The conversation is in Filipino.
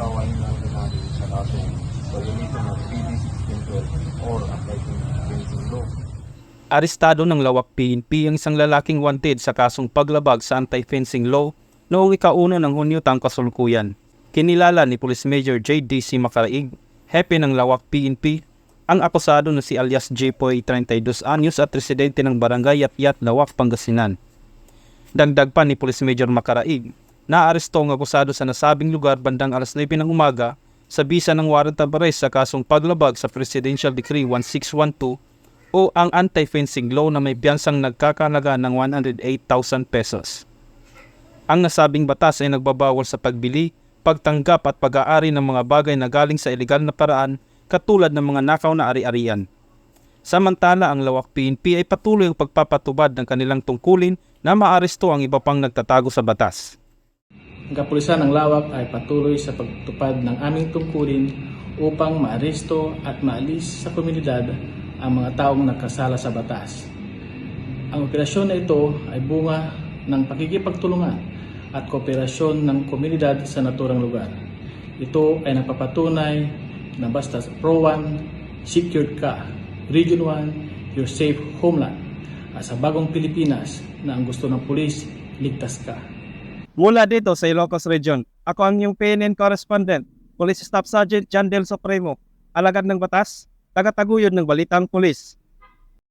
kawain natin natin sa kaso violation ng PD 1612 or anti-fencing law. Arestado ng lawak PNP ang isang lalaking wanted sa kasong paglabag sa anti-fencing law noong ikauna ng Hunyo tang kasulkuyan. Kinilala ni Police Major J.D.C. Macaraig, hepe ng lawak PNP, ang akusado na si alias J.Poy 32 anyos at residente ng barangay Yat-Yat, Lawak, Pangasinan. Dagdag pa ni Police Major Macaraig, naaresto ang akusado sa nasabing lugar bandang alas 9 ng umaga sa bisa ng warrant of arrest sa kasong paglabag sa Presidential Decree 1612 o ang anti-fencing law na may biyansang nagkakalaga ng 108,000 pesos. Ang nasabing batas ay nagbabawal sa pagbili, pagtanggap at pag-aari ng mga bagay na galing sa ilegal na paraan katulad ng mga nakaw na ari-arian. Samantala ang lawak PNP ay patuloy ang pagpapatubad ng kanilang tungkulin na maaresto ang iba pang nagtatago sa batas. Ang kapulisan ng Lawak ay patuloy sa pagtupad ng aming tungkulin upang maaresto at maalis sa komunidad ang mga taong nakasala sa batas. Ang operasyon na ito ay bunga ng pakikipagtulungan at kooperasyon ng komunidad sa naturang lugar. Ito ay nagpapatunay na basta Pro 1, secured ka, Region 1, your safe homeland. At sa bagong Pilipinas na ang gusto ng pulis, ligtas ka. Mula dito sa Ilocos Region, ako ang iyong PNN correspondent, Police Staff Sergeant John Del Supremo, alagad ng batas, tagataguyod ng Balitang Pulis.